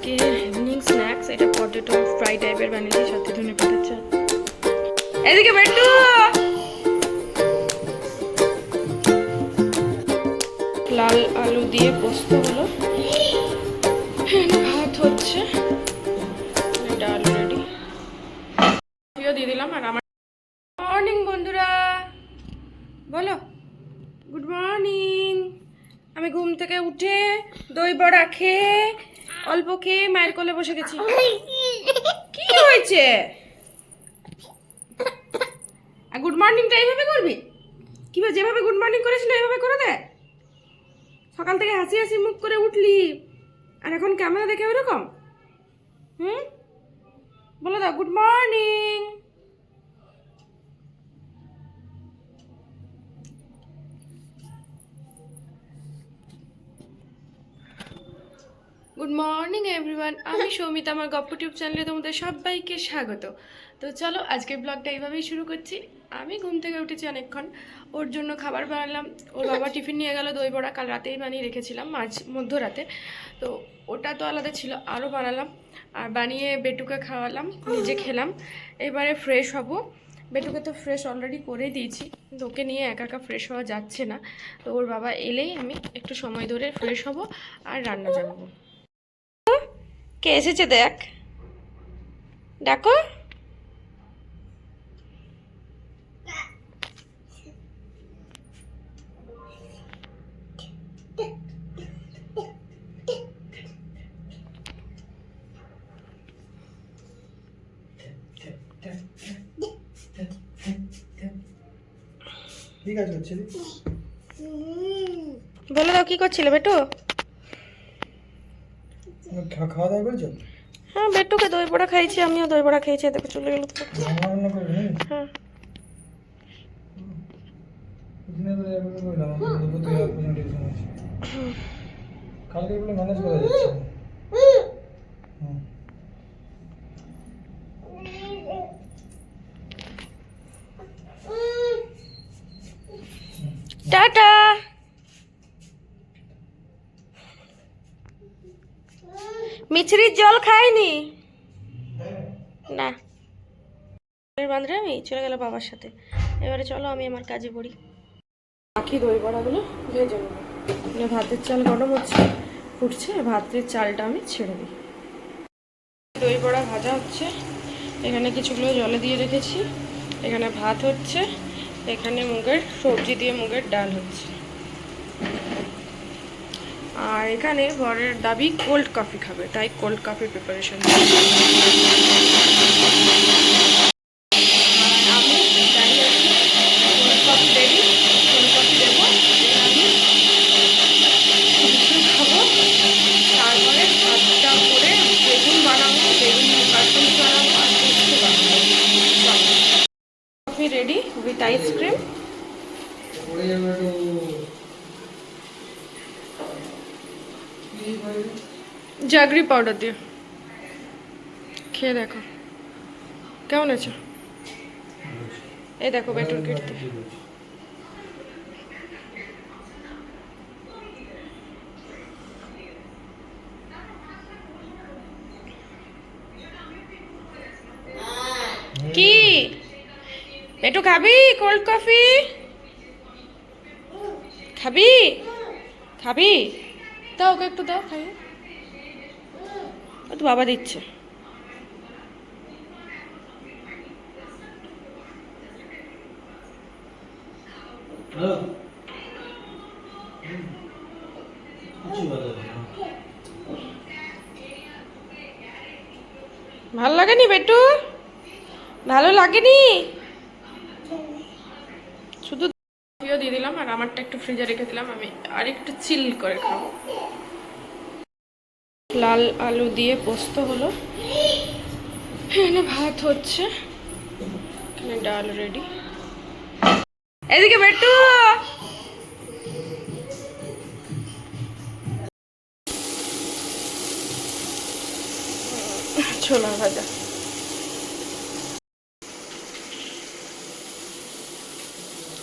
আজকে evening snacks এটা potato fry টাইপের বানিয়েছি সাথে ধনে পাতার চা। এদিকে বেটু! লাল আলু দিয়ে পোস্ত হলো। ভাত হচ্ছে। এটা ডাল রেডি দিয়ে দিলাম আর আমার মর্নিং বন্ধুরা! বলো। গুড মর্নিং আমি ঘুম থেকে উঠে দই বড়া খেয়ে অল্প খেয়ে মায়ের কোলে বসে গেছি। কি? হয়েছে? গুড মর্নিংটা এইভাবে করবি? কীভাবে যেভাবে গুড মর্নিং করেছিল এইভাবে করে দে। সকাল থেকে হাসি হাসি মুখ করে উঠলি। আর এখন ক্যামেরা দেখে ওরকম হুম? বলে দাও good morning good morning everyone আমি সৌমিতা, আমার গপ্প টিউব চ্যানেলে তোমাদের সবাইকে স্বাগত। তো চলো আজকে ব্লগটা এইভাবেই শুরু করছি। আমি ঘুম থেকে উঠেছি অনেকক্ষণ। ওর জন্য খাবার বানালাম। ওর বাবা টিফিন নিয়ে গেল দই বড়া। কাল রাতেই বানিয়ে রেখেছিলাম, মাঝ মধ্যরাতে। তো ওটা তো আলাদা ছিল, আরও বানালাম। আর বানিয়ে বেটুকে খাওয়ালাম, নিজে খেলাম। এবারে ফ্রেশ হব। বেটুকে তো ফ্রেশ অলরেডি করে দিয়েছি। ওকে নিয়ে একা একা ফ্রেশ হওয়া যাচ্ছে না। তো ওর বাবা এলেই আমি একটু সময় ধরে ফ্রেশ হব আর রান্না জানাব কে এসেছে দেখ? ডাকো। ঠিক আছে বলে দাও কি করছিলে বেটু? খাওয়া দাওয়া করেছ? হ্যাঁ বেটুকে দই বড়া খাইছি আমিও দই বড়া খেয়েছি দেখো চলে গেল তো। হ্যাঁ। কালকে এগুলো ম্যানেজ করা যাচ্ছে টাটা! মিছরির জল খাইনি? না। বান্ধরে আমি চলে গেল বাবার সাথে। এবারে চলো, আমি আমার কাজে পড়ি। বাকি দই বড়াগুলো ভেজে নেব। ভাতের চাল গরম হচ্ছে, ফুটছে, ভাতের চালটা আমি ছেড়ে দিই। দই বড়া ভাজা হচ্ছে। এখানে কিছুগুলো জলে দিয়ে রেখেছি। এখানে ভাত হচ্ছে। এখানে মুগের সবজি দিয়ে মুগের ডাল হচ্ছে। আর এখানে বরের দাবি কোল্ড কফি খাবে তাই cold coffee preparation ready cold coffee দেবো আমি কিছু খাব তারপরে ভাতটা করে বেগুন বানাবো বেগুন কাটুন বানাবো আর পোস্ত বানাবো কফি রেডি উইথ আইসক্রিম পরে যাবে একটু কি ভাই জাগরি পাউডার দিয়ে। খেয়ে দেখো। কেমন আছে এই দেখো বেটুর কীর্তি কি? বেটু খাবি? কোল্ড কফি খাবি? খাবি? দাও ওকে একটু দাও, খাই। তো বাবা দিচ্ছে। ভালো লাগেনি বেটু? ভালো লাগেনি? শুধু দিয়ে দিলাম আর আমারটা একটু ফ্রিজে রেখে দিলাম, আমি আর একটু চিল করে খাব। লাল আলু দিয়ে পোস্ত হলো। এখানে ভাত হচ্ছে। এখানে ডাল রেডি এদিকে বেটু! ছোলা ভাজা।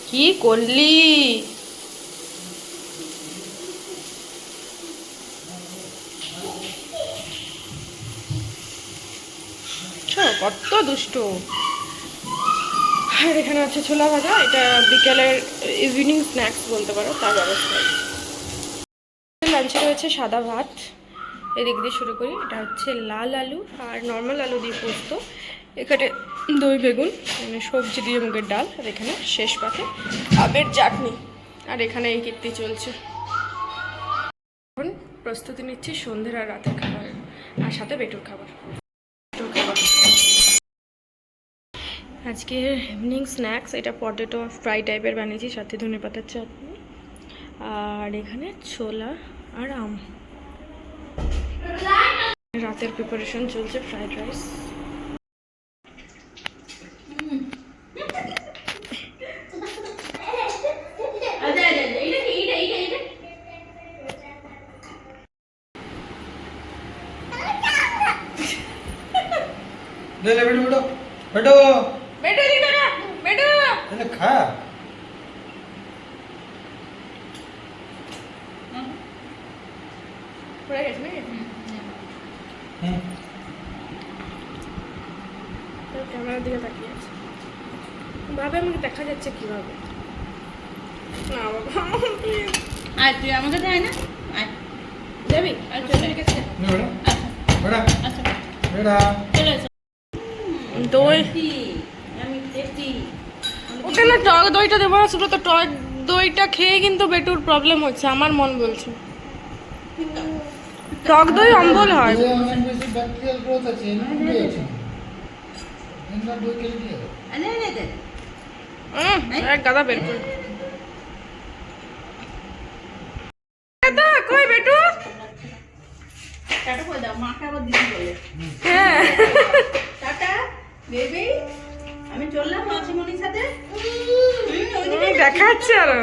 কি করলি? কত দুষ্ট। আর এখানে আছে ছোলা ভাজা, এটা বিকেলের ইভিনিং স্ন্যাক্স বলতে পারো, তার ব্যবস্থা লাঞ্চে রয়েছে সাদা ভাত, এদিক দিয়ে শুরু করি। এটা হচ্ছে লাল আলু আর নর্মাল আলু দিয়ে পোস্ত। এখানে দই, বেগুন মানে সবজি দিয়ে মুগের ডাল, আর এখানে শেষ পাতে আমের চাটনি। আর এখানে এই কীর্তি চলছে। এখন প্রস্তুতি নিচ্ছি সন্ধ্যের আর রাতের খাবার, আর সাথে বেটুর খাবার। আজকে ইভিনিং স্ন্যাক্স এটা পটেটো ফ্রাই টাইপের বানিয়েছি, সাথে ধনে পাতার চাটনি। আর এখানে ছোলা আর আম। রাতের প্রিপারেশন চলছে ফ্রাইড রাইস ले ले બેટો બેટો બેટો બેટો જી કાકા બેટો એટલે ले खा ক্যামেরার দিকে তাকিয়ে ভাবে আমাকে দেখা যাচ্ছে কীভাবে না বাবা তুই আমাকে দেয় না যাবি আর গেছে দই। টেস্টি আমি টেস্টি ওটা না টক দইটা দেবো না শুধু তো টক দইটা খেয়ে কিন্তু বেটুর প্রবলেম হচ্ছে আমার মন বলছে। টক দই অম্বল হয়। গাদা বের করে। কই বেটু? টাটা করে দাও মাকে আবার দিদি বলে। হ্যাঁ। আমি চললাম সাথে। দেখাচ্ছে আরও।